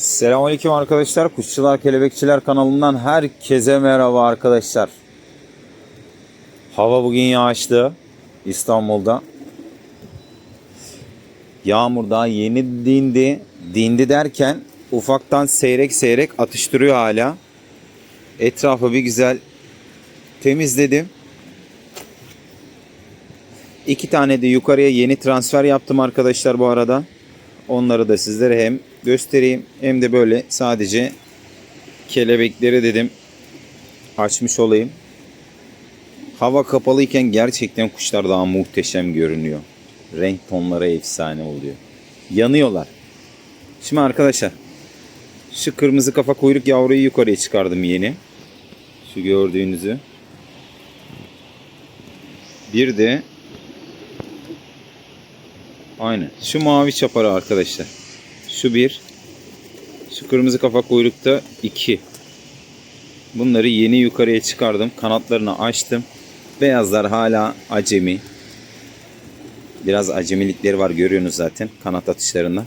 Selamünaleyküm arkadaşlar. Kuşçular Kelebekçiler kanalından herkese merhaba arkadaşlar. Hava bugün yağışlı İstanbul'da. Yağmur daha yeni dindi. Dindi derken ufaktan seyrek seyrek atıştırıyor hala. Etrafı bir güzel temizledim. İki tane de yukarıya yeni transfer yaptım arkadaşlar bu arada. Onları da sizlere hem göstereyim hem de böyle sadece kelebekleri dedim açmış olayım. Hava kapalıyken gerçekten kuşlar daha muhteşem görünüyor. Renk tonları efsane oluyor. Yanıyorlar. Şimdi arkadaşlar şu kırmızı kafa kuyruk yavruyu yukarıya çıkardım yeni. Şu gördüğünüzü. Bir de Aynen. Şu mavi çaparı arkadaşlar. Şu bir. Şu kırmızı kafa kuyrukta iki. Bunları yeni yukarıya çıkardım. Kanatlarını açtım. Beyazlar hala acemi. Biraz acemilikleri var görüyorsunuz zaten kanat atışlarında.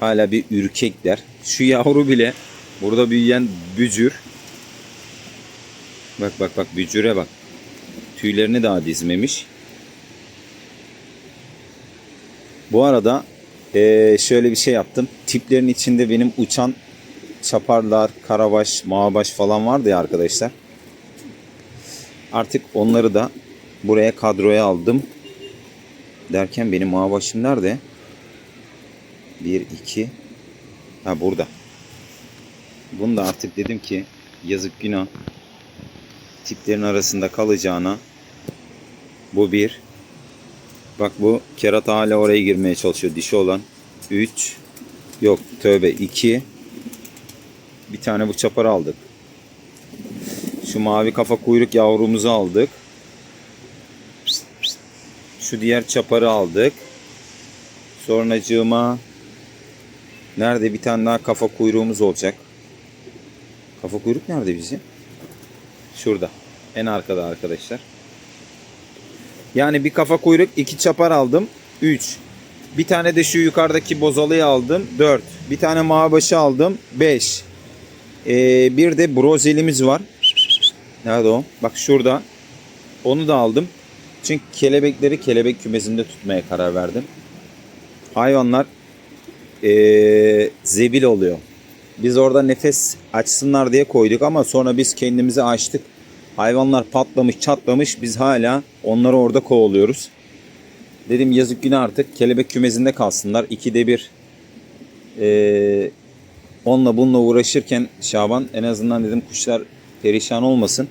Hala bir ürkekler. Şu yavru bile burada büyüyen bücür. Bak bak bak bücüre bak. Tüylerini daha dizmemiş. Bu arada eee, şöyle bir şey yaptım. Tiplerin içinde benim uçan çaparlar, karabaş, mağabaş falan vardı ya arkadaşlar. Artık onları da buraya kadroya aldım. Derken benim mağabaşım nerede? 1, 2. Ha burada. Bunu da artık dedim ki yazık günah. Tiplerin arasında kalacağına bu bir. Bak bu kerata hala oraya girmeye çalışıyor dişi olan. 3 yok tövbe 2 bir tane bu çaparı aldık. Şu mavi kafa kuyruk yavrumuzu aldık. Şu diğer çaparı aldık. Sonracığıma nerede bir tane daha kafa kuyruğumuz olacak. Kafa kuyruk nerede bizim? Şurada. En arkada arkadaşlar. Yani bir kafa kuyruk, iki çapar aldım. 3. Bir tane de şu yukarıdaki bozalıyı aldım. 4. Bir tane mağabaşı aldım. 5. Ee, bir de brozelimiz var. Nerede o? Bak şurada. Onu da aldım. Çünkü kelebekleri kelebek kümesinde tutmaya karar verdim. Hayvanlar ee, zebil oluyor. Biz orada nefes açsınlar diye koyduk ama sonra biz kendimizi açtık. Hayvanlar patlamış çatlamış biz hala onları orada kovalıyoruz. Dedim yazık günü artık kelebek kümesinde kalsınlar. İkide bir ee, onunla bununla uğraşırken Şaban en azından dedim kuşlar perişan olmasın.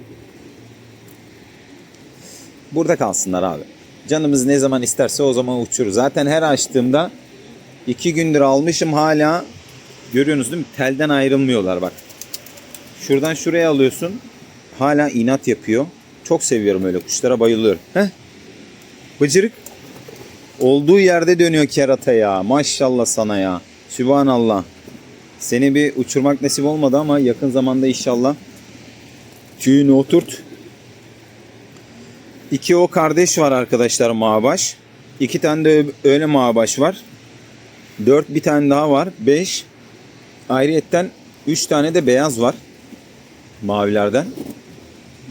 Burada kalsınlar abi. Canımız ne zaman isterse o zaman uçurur. Zaten her açtığımda iki gündür almışım hala görüyorsunuz değil mi? Telden ayrılmıyorlar bak. Şuradan şuraya alıyorsun. Hala inat yapıyor. Çok seviyorum öyle kuşlara bayılıyorum. Heh. Bıcırık. Olduğu yerde dönüyor kerata ya. Maşallah sana ya. Sübhanallah. Seni bir uçurmak nasip olmadı ama yakın zamanda inşallah tüyünü oturt. İki o kardeş var arkadaşlar mağabaş. İki tane de öyle mağabaş var. Dört bir tane daha var. Beş. Ayrıyetten üç tane de beyaz var. Mavilerden.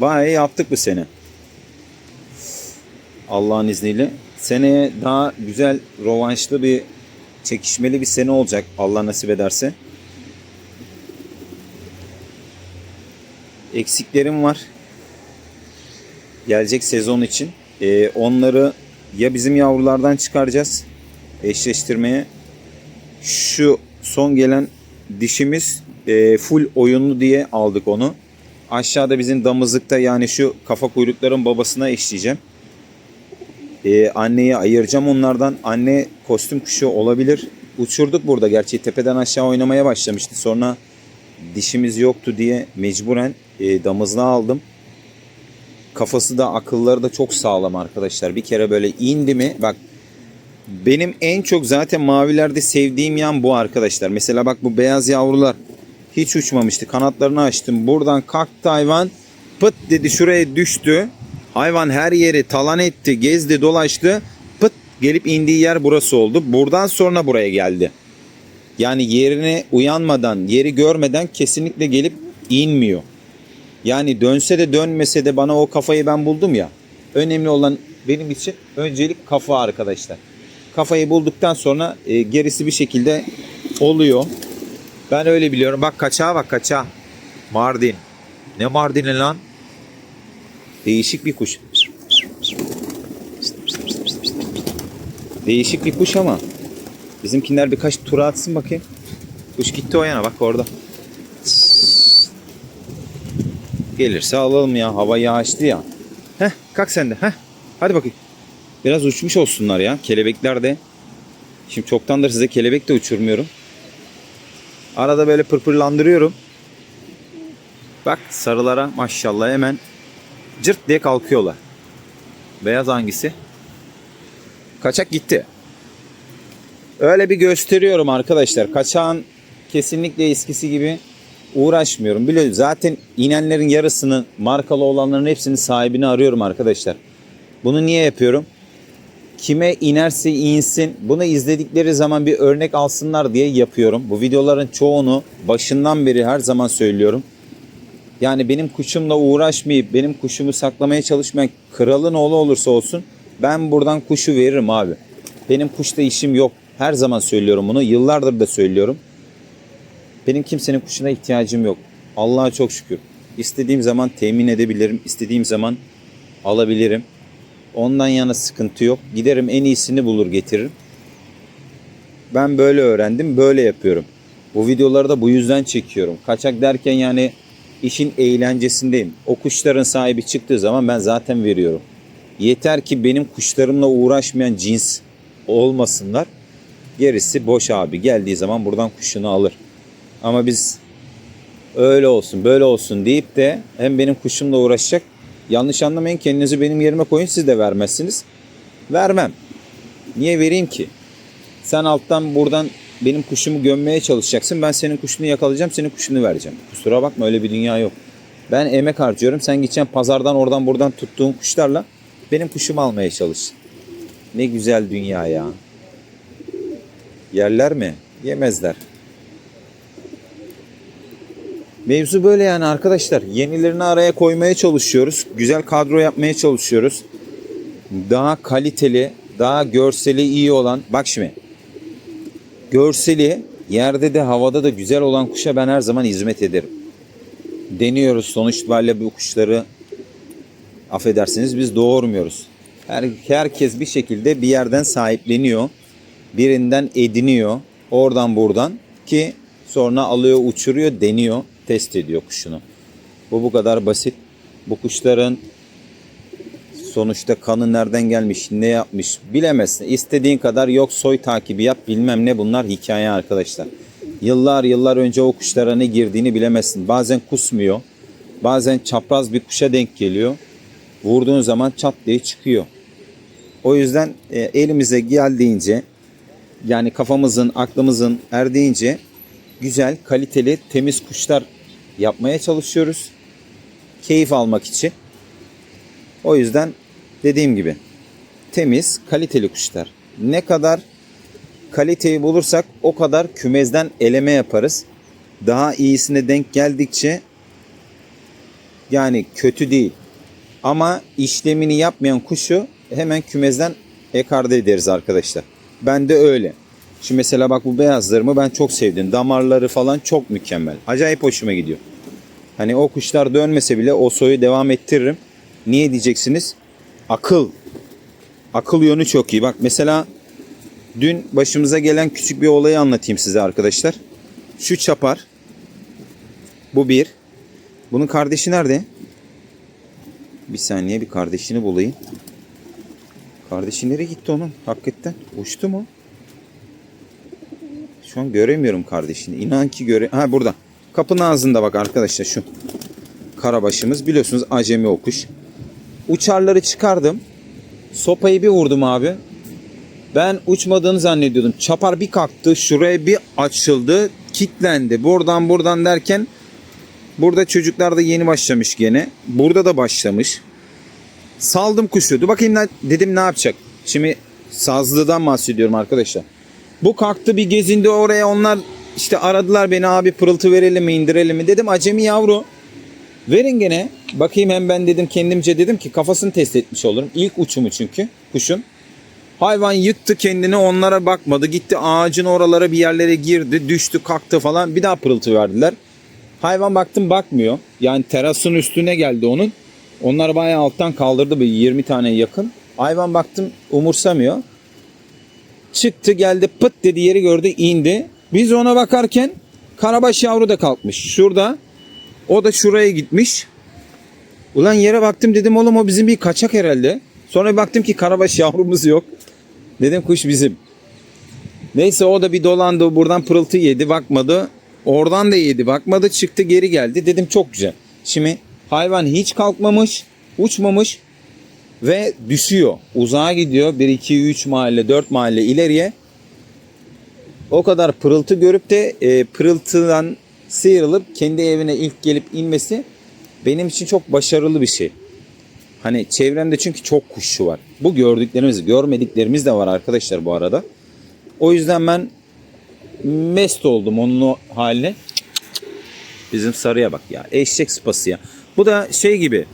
Bayağı yaptık bu sene. Allah'ın izniyle. Seneye daha güzel rovanşlı bir çekişmeli bir sene olacak Allah nasip ederse. Eksiklerim var. Gelecek sezon için. Ee, onları ya bizim yavrulardan çıkaracağız eşleştirmeye. Şu son gelen dişimiz e, full oyunlu diye aldık onu. Aşağıda bizim damızlıkta yani şu kafa kuyrukların babasına eşleyeceğim. Ee, anneyi ayıracağım onlardan. Anne kostüm kuşu olabilir. Uçurduk burada gerçi tepeden aşağı oynamaya başlamıştı. Sonra dişimiz yoktu diye mecburen e, damızlığa aldım. Kafası da akılları da çok sağlam arkadaşlar. Bir kere böyle indi mi bak benim en çok zaten mavilerde sevdiğim yan bu arkadaşlar. Mesela bak bu beyaz yavrular hiç uçmamıştı. Kanatlarını açtım. Buradan kalktı hayvan. Pıt dedi şuraya düştü. Hayvan her yeri talan etti, gezdi, dolaştı. Pıt gelip indiği yer burası oldu. Buradan sonra buraya geldi. Yani yerine uyanmadan, yeri görmeden kesinlikle gelip inmiyor. Yani dönse de dönmese de bana o kafayı ben buldum ya. Önemli olan benim için öncelik kafa arkadaşlar. Kafayı bulduktan sonra e, gerisi bir şekilde oluyor. Ben öyle biliyorum. Bak kaçağa bak kaçağa. Mardin. Ne Mardin'i lan? Değişik bir kuş. Değişik bir kuş ama bizimkiler birkaç tura atsın bakayım. Kuş gitti o yana bak orada. Gelirse alalım ya. Hava yağışlı ya. Heh kalk sen de. Heh. Hadi bakayım. Biraz uçmuş olsunlar ya. Kelebekler de. Şimdi çoktandır size kelebek de uçurmuyorum. Arada böyle pırpırlandırıyorum. Bak sarılara maşallah hemen cırt diye kalkıyorlar. Beyaz hangisi? Kaçak gitti. Öyle bir gösteriyorum arkadaşlar. Kaçağın kesinlikle eskisi gibi uğraşmıyorum. Biliyorum zaten inenlerin yarısını markalı olanların hepsinin sahibini arıyorum arkadaşlar. Bunu niye yapıyorum? Kime inerse insin bunu izledikleri zaman bir örnek alsınlar diye yapıyorum. Bu videoların çoğunu başından beri her zaman söylüyorum. Yani benim kuşumla uğraşmayıp benim kuşumu saklamaya çalışmayan kralın oğlu olursa olsun ben buradan kuşu veririm abi. Benim kuşla işim yok. Her zaman söylüyorum bunu. Yıllardır da söylüyorum. Benim kimsenin kuşuna ihtiyacım yok. Allah'a çok şükür. İstediğim zaman temin edebilirim. İstediğim zaman alabilirim. Ondan yana sıkıntı yok. Giderim en iyisini bulur getiririm. Ben böyle öğrendim. Böyle yapıyorum. Bu videoları da bu yüzden çekiyorum. Kaçak derken yani işin eğlencesindeyim. O kuşların sahibi çıktığı zaman ben zaten veriyorum. Yeter ki benim kuşlarımla uğraşmayan cins olmasınlar. Gerisi boş abi. Geldiği zaman buradan kuşunu alır. Ama biz öyle olsun böyle olsun deyip de hem benim kuşumla uğraşacak. Yanlış anlamayın kendinizi benim yerime koyun siz de vermezsiniz. Vermem. Niye vereyim ki? Sen alttan buradan benim kuşumu gömmeye çalışacaksın. Ben senin kuşunu yakalayacağım, senin kuşunu vereceğim. Kusura bakma öyle bir dünya yok. Ben emek harcıyorum. Sen gideceksin pazardan oradan buradan tuttuğun kuşlarla benim kuşumu almaya çalış. Ne güzel dünya ya. Yerler mi? Yemezler. Mevzu böyle yani arkadaşlar. Yenilerini araya koymaya çalışıyoruz. Güzel kadro yapmaya çalışıyoruz. Daha kaliteli, daha görseli iyi olan. Bak şimdi. Görseli yerde de havada da güzel olan kuşa ben her zaman hizmet ederim. Deniyoruz sonuç itibariyle bu kuşları affedersiniz biz doğurmuyoruz. Her, herkes bir şekilde bir yerden sahipleniyor. Birinden ediniyor. Oradan buradan ki sonra alıyor uçuruyor deniyor test ediyor kuşunu. Bu bu kadar basit. Bu kuşların sonuçta kanı nereden gelmiş, ne yapmış bilemezsin. İstediğin kadar yok soy takibi yap bilmem ne bunlar hikaye arkadaşlar. Yıllar yıllar önce o kuşlara ne girdiğini bilemezsin. Bazen kusmuyor. Bazen çapraz bir kuşa denk geliyor. Vurduğun zaman çat diye çıkıyor. O yüzden e, elimize geldiğince yani kafamızın, aklımızın erdiğince güzel, kaliteli, temiz kuşlar yapmaya çalışıyoruz. Keyif almak için. O yüzden dediğim gibi temiz, kaliteli kuşlar. Ne kadar kaliteyi bulursak o kadar kümezden eleme yaparız. Daha iyisine denk geldikçe yani kötü değil. Ama işlemini yapmayan kuşu hemen kümezden ekarte ederiz arkadaşlar. Ben de öyle. Şimdi mesela bak bu beyazlarımı ben çok sevdim. Damarları falan çok mükemmel. Acayip hoşuma gidiyor. Hani o kuşlar dönmese bile o soyu devam ettiririm. Niye diyeceksiniz? Akıl. Akıl yönü çok iyi. Bak mesela dün başımıza gelen küçük bir olayı anlatayım size arkadaşlar. Şu çapar. Bu bir. Bunun kardeşi nerede? Bir saniye bir kardeşini bulayım. Kardeşi nereye gitti onun? Hakikaten. Uçtu mu? Şu an göremiyorum kardeşini. İnan ki göre... Ha burada. Kapının ağzında bak arkadaşlar şu. Karabaşımız. Biliyorsunuz acemi o kuş. Uçarları çıkardım. Sopayı bir vurdum abi. Ben uçmadığını zannediyordum. Çapar bir kalktı. Şuraya bir açıldı. Kitlendi. Buradan buradan derken burada çocuklar da yeni başlamış gene. Burada da başlamış. Saldım kuşu. Dur bakayım dedim ne yapacak. Şimdi sazlıdan bahsediyorum arkadaşlar. Bu kalktı bir gezindi oraya onlar işte aradılar beni abi pırıltı verelim mi indirelim mi dedim acemi yavru. Verin gene bakayım hem ben dedim kendimce dedim ki kafasını test etmiş olurum. İlk uçumu çünkü kuşun. Hayvan yıktı kendini onlara bakmadı gitti ağacın oralara bir yerlere girdi düştü kalktı falan bir daha pırıltı verdiler. Hayvan baktım bakmıyor yani terasın üstüne geldi onun. Onlar bayağı alttan kaldırdı bir 20 tane yakın. Hayvan baktım umursamıyor. Çıktı geldi pıt dedi yeri gördü indi. Biz ona bakarken karabaş yavru da kalkmış. Şurada o da şuraya gitmiş. Ulan yere baktım dedim oğlum o bizim bir kaçak herhalde. Sonra baktım ki karabaş yavrumuz yok. Dedim kuş bizim. Neyse o da bir dolandı buradan pırıltı yedi bakmadı. Oradan da yedi bakmadı çıktı geri geldi. Dedim çok güzel. Şimdi hayvan hiç kalkmamış uçmamış ve düşüyor. Uzağa gidiyor. 1, 2, 3 mahalle 4 mahalle ileriye. O kadar pırıltı görüp de e, pırıltıdan sıyrılıp kendi evine ilk gelip inmesi benim için çok başarılı bir şey. Hani çevremde çünkü çok kuşçu var. Bu gördüklerimiz, görmediklerimiz de var arkadaşlar bu arada. O yüzden ben mest oldum onun haline. Bizim sarıya bak ya. Eşek sıpası ya. Bu da şey gibi.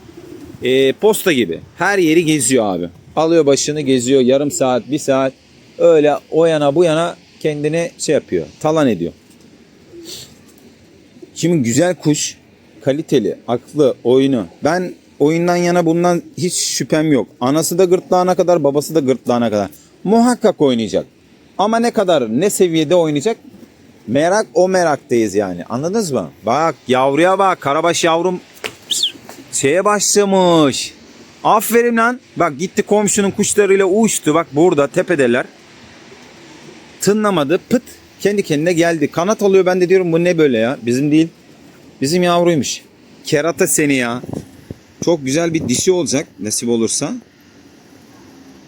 e, posta gibi. Her yeri geziyor abi. Alıyor başını geziyor. Yarım saat, bir saat. Öyle o yana bu yana kendini şey yapıyor. Talan ediyor. Şimdi güzel kuş. Kaliteli, aklı, oyunu. Ben oyundan yana bundan hiç şüphem yok. Anası da gırtlağına kadar, babası da gırtlağına kadar. Muhakkak oynayacak. Ama ne kadar, ne seviyede oynayacak? Merak o meraktayız yani. Anladınız mı? Bak yavruya bak. Karabaş yavrum şeye başlamış. Aferin lan. Bak gitti komşunun kuşlarıyla uçtu. Bak burada tepedeler. Tınlamadı. Pıt kendi kendine geldi. Kanat alıyor ben de diyorum bu ne böyle ya. Bizim değil. Bizim yavruymuş. Kerata seni ya. Çok güzel bir dişi olacak nasip olursa.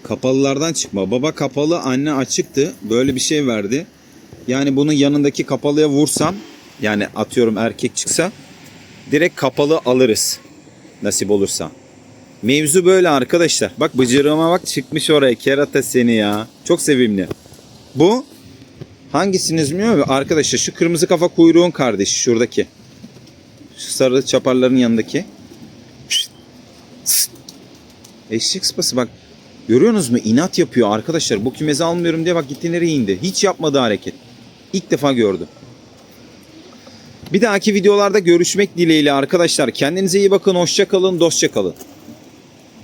Kapalılardan çıkma. Baba kapalı, anne açıktı. Böyle bir şey verdi. Yani bunun yanındaki kapalıya vursam, yani atıyorum erkek çıksa direkt kapalı alırız. Nasip olursa. Mevzu böyle arkadaşlar. Bak bıcırığıma bak çıkmış oraya. Kerata seni ya. Çok sevimli. Bu hangisiniz bilmiyorum arkadaşlar şu kırmızı kafa kuyruğun kardeşi şuradaki. Şu sarı çaparların yanındaki. Eşek sıpası bak. Görüyorsunuz mu? İnat yapıyor arkadaşlar. Bu kümezi almıyorum diye bak gitti nereye indi. Hiç yapmadı hareket. İlk defa gördüm. Bir dahaki videolarda görüşmek dileğiyle arkadaşlar. Kendinize iyi bakın. Hoşça kalın. Dostça kalın.